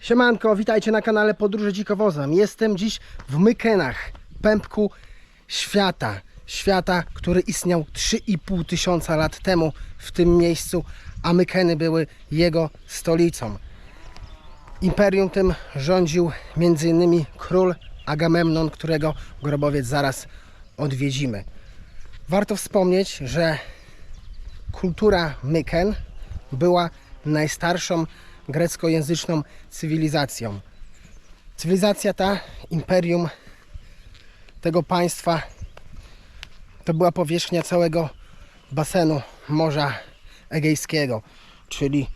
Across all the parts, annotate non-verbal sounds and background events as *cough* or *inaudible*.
Siemanko, witajcie na kanale Podróże Dzikowozem. Jestem dziś w Mykenach, pępku świata. Świata, który istniał 3,5 tysiąca lat temu w tym miejscu, a Mykeny były jego stolicą. Imperium tym rządził m.in. król Agamemnon, którego grobowiec zaraz odwiedzimy. Warto wspomnieć, że kultura Myken była najstarszą greckojęzyczną cywilizacją. Cywilizacja ta, imperium tego państwa, to była powierzchnia całego basenu Morza Egejskiego, czyli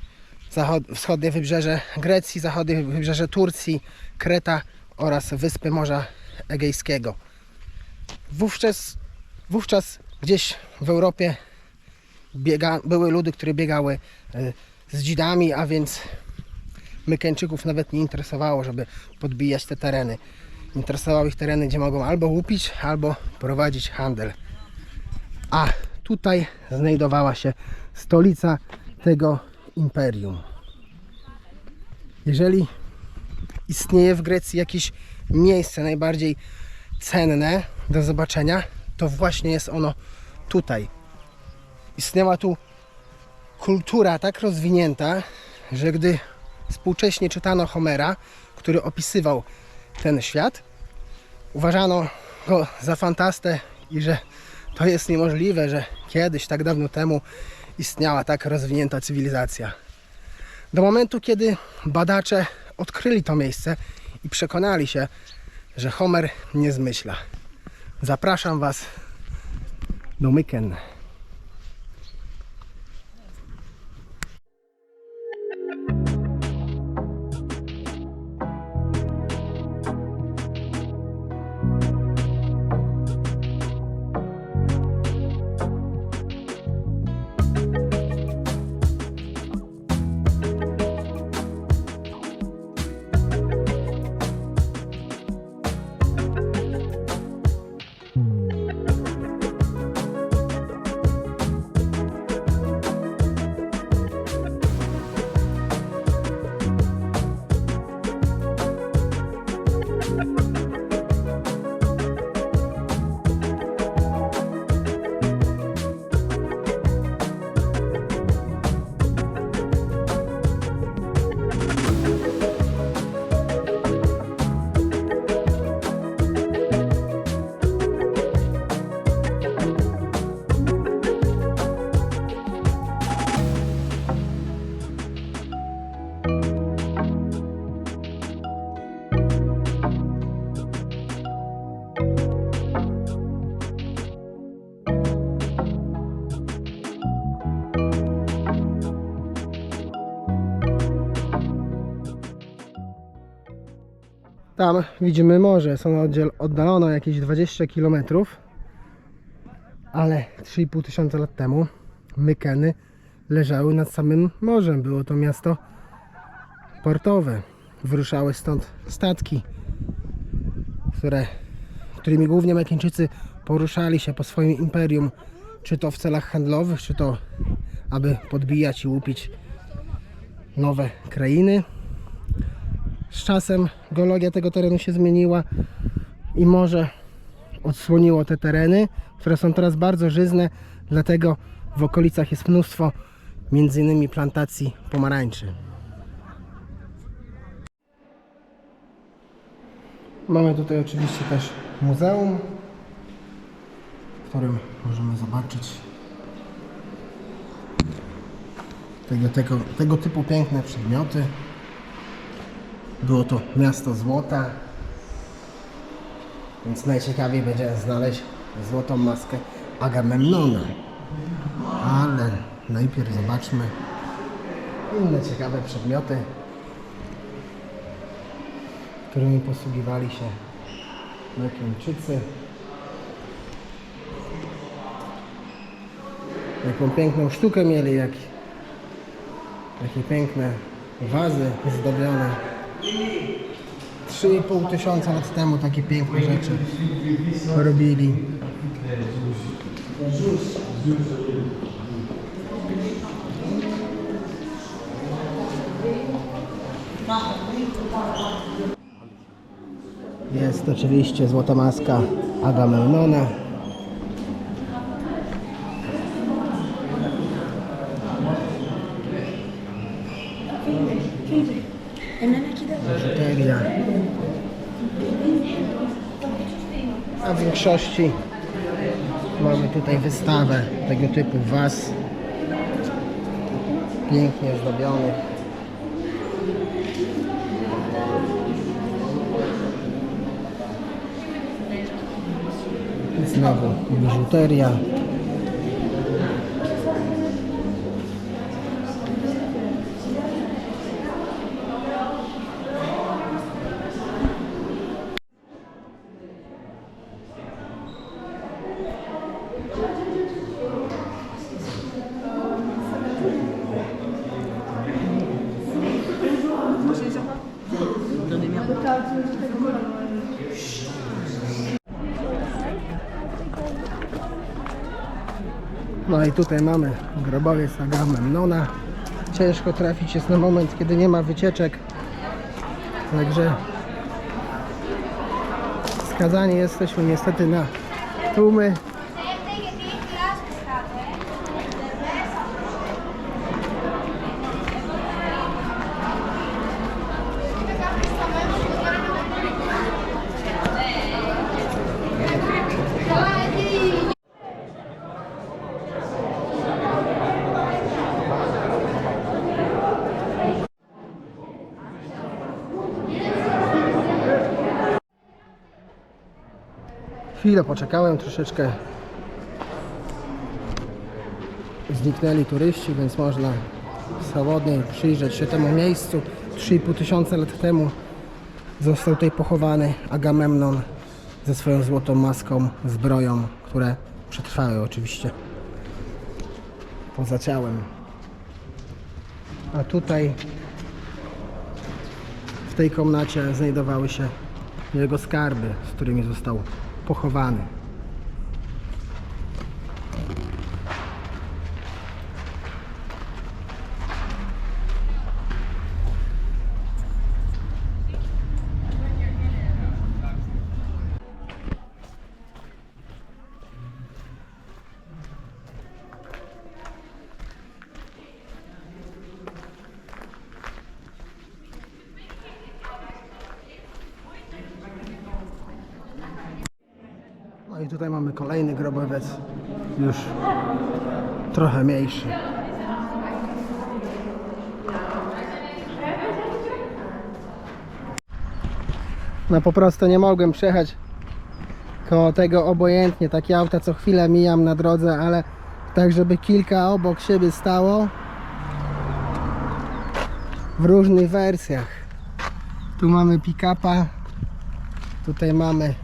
wschodnie wybrzeże Grecji, zachodnie wybrzeże Turcji, Kreta oraz wyspy Morza Egejskiego. Wówczas, wówczas gdzieś w Europie biega, były ludy, które biegały e, z dzidami, a więc Mykeńczyków nawet nie interesowało, żeby podbijać te tereny. Interesowały ich tereny, gdzie mogą albo łupić, albo prowadzić handel. A tutaj znajdowała się stolica tego imperium. Jeżeli istnieje w Grecji jakieś miejsce najbardziej cenne do zobaczenia, to właśnie jest ono tutaj. Istniała tu kultura tak rozwinięta, że gdy współcześnie czytano Homera, który opisywał ten świat, uważano go za fantastę i że to jest niemożliwe, że kiedyś, tak dawno temu, istniała tak rozwinięta cywilizacja. Do momentu, kiedy badacze odkryli to miejsce i przekonali się, że Homer nie zmyśla. Zapraszam Was do Myken. Tam widzimy morze, ono oddziel- oddalone o jakieś 20 km, ale 3,5 tysiąca lat temu Mykeny leżały nad samym morzem. Było to miasto portowe. Wyruszały stąd statki, które, którymi głównie Mykeńczycy poruszali się po swoim imperium, czy to w celach handlowych, czy to aby podbijać i łupić nowe krainy. Z czasem geologia tego terenu się zmieniła i morze odsłoniło te tereny, które są teraz bardzo żyzne, dlatego w okolicach jest mnóstwo między innymi plantacji pomarańczy. Mamy tutaj oczywiście też muzeum, w którym możemy zobaczyć tego, tego, tego typu piękne przedmioty. Było to miasto złota, więc najciekawiej będzie znaleźć złotą maskę Agamemnona. Ale najpierw zobaczmy inne ciekawe przedmioty, którymi posługiwali się Mykeńczycy. Jaką piękną sztukę mieli, jak, jakie piękne wazy zdobione. 3,5 tysiąca lat temu takie piękne rzeczy robili. Jest oczywiście złota maska Agamemnona. Biżuteria. Większości mamy tutaj wystawę tego typu was. Pięknie zdobionych. Znowu biżuteria. No i tutaj mamy grobowiec Agamemnona. Ciężko trafić jest na moment, kiedy nie ma wycieczek. Także skazani jesteśmy niestety na tłumy. Chwilę poczekałem troszeczkę. Zniknęli turyści, więc można swobodnie przyjrzeć się temu miejscu. 3,5 tysiąca lat temu został tutaj pochowany Agamemnon ze swoją złotą maską, zbroją, które przetrwały oczywiście poza ciałem. A tutaj w tej komnacie znajdowały się jego skarby, z którymi został pochowany. Tutaj mamy kolejny grobowiec, już trochę mniejszy. No po prostu nie mogłem przejechać koło tego obojętnie. Takie auta co chwilę mijam na drodze, ale tak żeby kilka obok siebie stało w różnych wersjach. Tu mamy pick-upa, tutaj mamy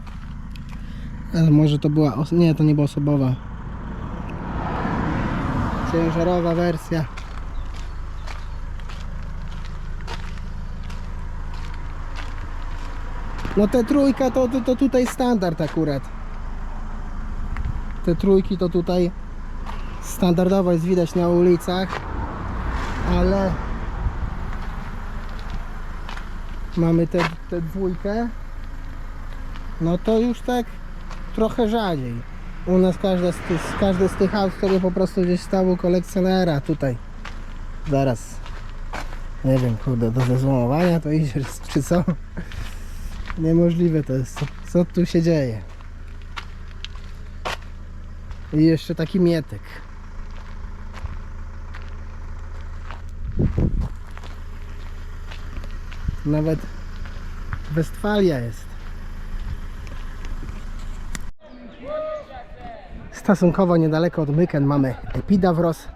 ale może to była. Nie, to nie była osobowa. Ciężarowa wersja. No te trójka to, to, to tutaj standard akurat. Te trójki to tutaj standardowo jest widać na ulicach, ale mamy tę te, dwójkę. No to już tak trochę rzadziej. U nas każde z tych, każde z tych aut po prostu gdzieś stało kolekcjonera tutaj. Zaraz. Nie wiem, kurde, do zezłomowania to idzie, *laughs* czy co? Niemożliwe to jest. Co tu się dzieje? I jeszcze taki mietek. Nawet Westfalia jest. Stosunkowo niedaleko od Myken mamy Epidavros.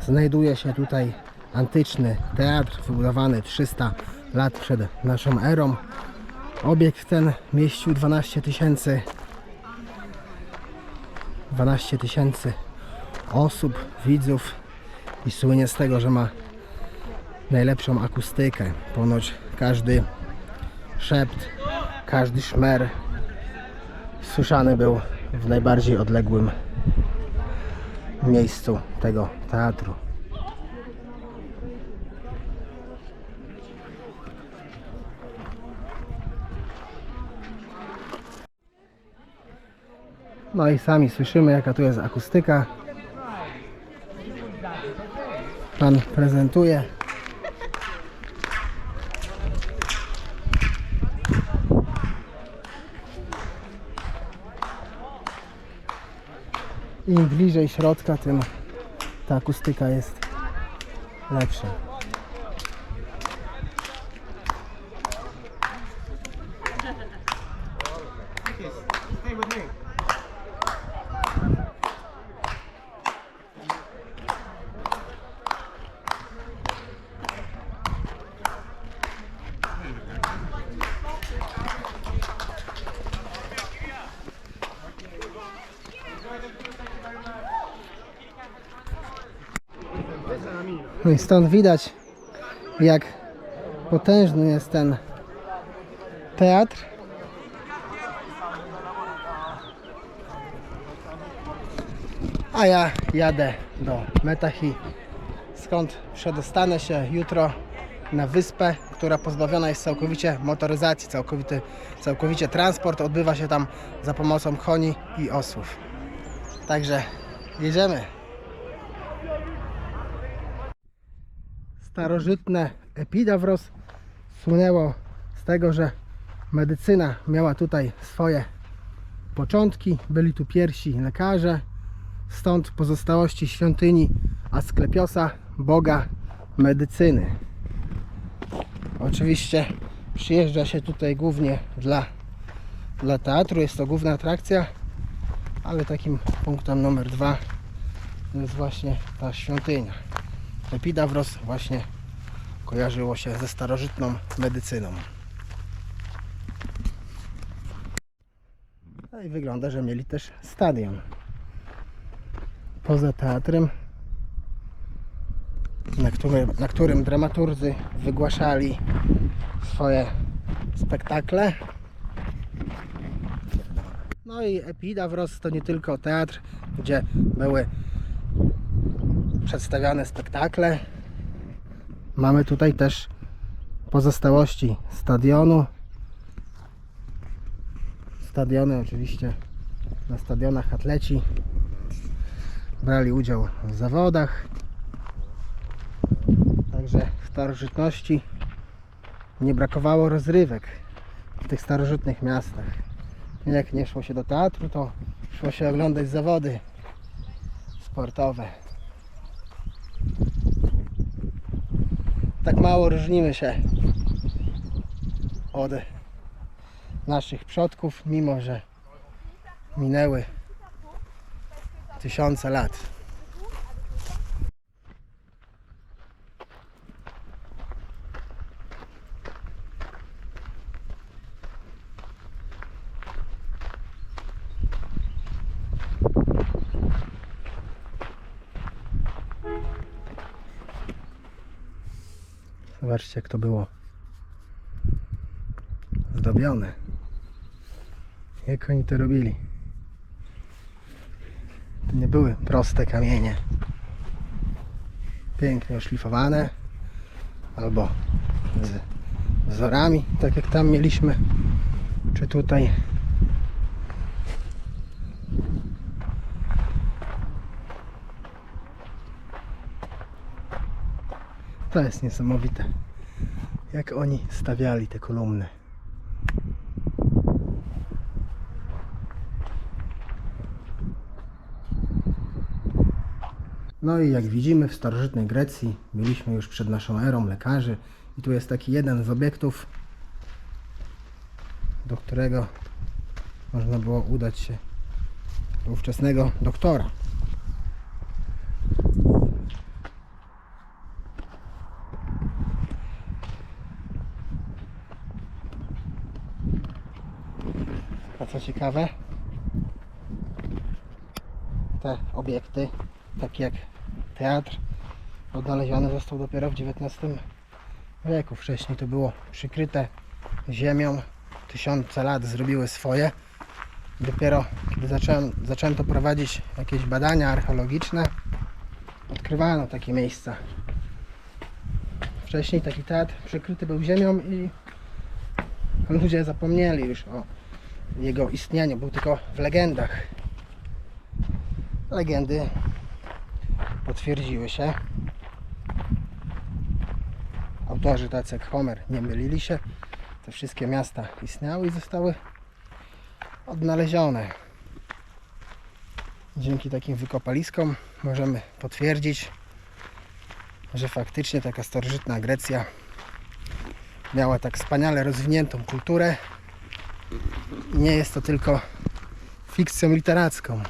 Znajduje się tutaj antyczny teatr wybudowany 300 lat przed naszą erą. Obiekt ten mieścił 12 tysięcy 12 tysięcy osób, widzów i słynie z tego, że ma najlepszą akustykę. Ponoć każdy szept, każdy szmer słyszany był w najbardziej odległym miejscu tego teatru. No i sami słyszymy jaka tu jest akustyka. Pan prezentuje Im bliżej środka, tym ta akustyka jest lepsza. No i stąd widać, jak potężny jest ten teatr. A ja jadę do Metachi, skąd przedostanę się jutro na wyspę, która pozbawiona jest całkowicie motoryzacji, całkowity, całkowicie transport odbywa się tam za pomocą koni i osłów. Także jedziemy. Starożytne Epidavros słynęło z tego, że medycyna miała tutaj swoje początki. Byli tu pierwsi lekarze, stąd pozostałości świątyni Asklepiosa, boga medycyny. Oczywiście przyjeżdża się tutaj głównie dla, dla teatru, jest to główna atrakcja, ale takim punktem numer dwa jest właśnie ta świątynia. Epidavros właśnie kojarzyło się ze starożytną medycyną. No i wygląda, że mieli też stadion. Poza teatrem, na którym, na którym dramaturdzy wygłaszali swoje spektakle. No i Epidavros to nie tylko teatr, gdzie były przedstawiane spektakle. Mamy tutaj też pozostałości stadionu. Stadiony oczywiście na stadionach atleci brali udział w zawodach. Także w starożytności nie brakowało rozrywek w tych starożytnych miastach. Jak nie szło się do teatru, to szło się oglądać zawody sportowe. Tak mało różnimy się od naszych przodków, mimo że minęły tysiące lat. Jak to było zdobione. Jak oni to robili. To nie były proste kamienie. Pięknie oszlifowane. Albo z wzorami, tak jak tam mieliśmy. Czy tutaj. To jest niesamowite. Jak oni stawiali te kolumny. No i jak widzimy w starożytnej Grecji mieliśmy już przed naszą erą lekarzy i tu jest taki jeden z obiektów, do którego można było udać się do ówczesnego doktora. A co ciekawe, te obiekty, takie jak teatr, odnaleziony został dopiero w XIX wieku. Wcześniej to było przykryte ziemią, tysiące lat zrobiły swoje. Dopiero kiedy zacząłem, zaczęto prowadzić jakieś badania archeologiczne, odkrywano takie miejsca. Wcześniej taki teatr przykryty był ziemią i ludzie zapomnieli już o jego istnieniu, był tylko w legendach. legendy potwierdziły się. Autorzy tacy jak Homer nie mylili się. Te wszystkie miasta istniały i zostały odnalezione. Dzięki takim wykopaliskom możemy potwierdzić, że faktycznie taka starożytna Grecja miała tak wspaniale rozwiniętą kulturę. Nie jest to tylko fikcją literacką.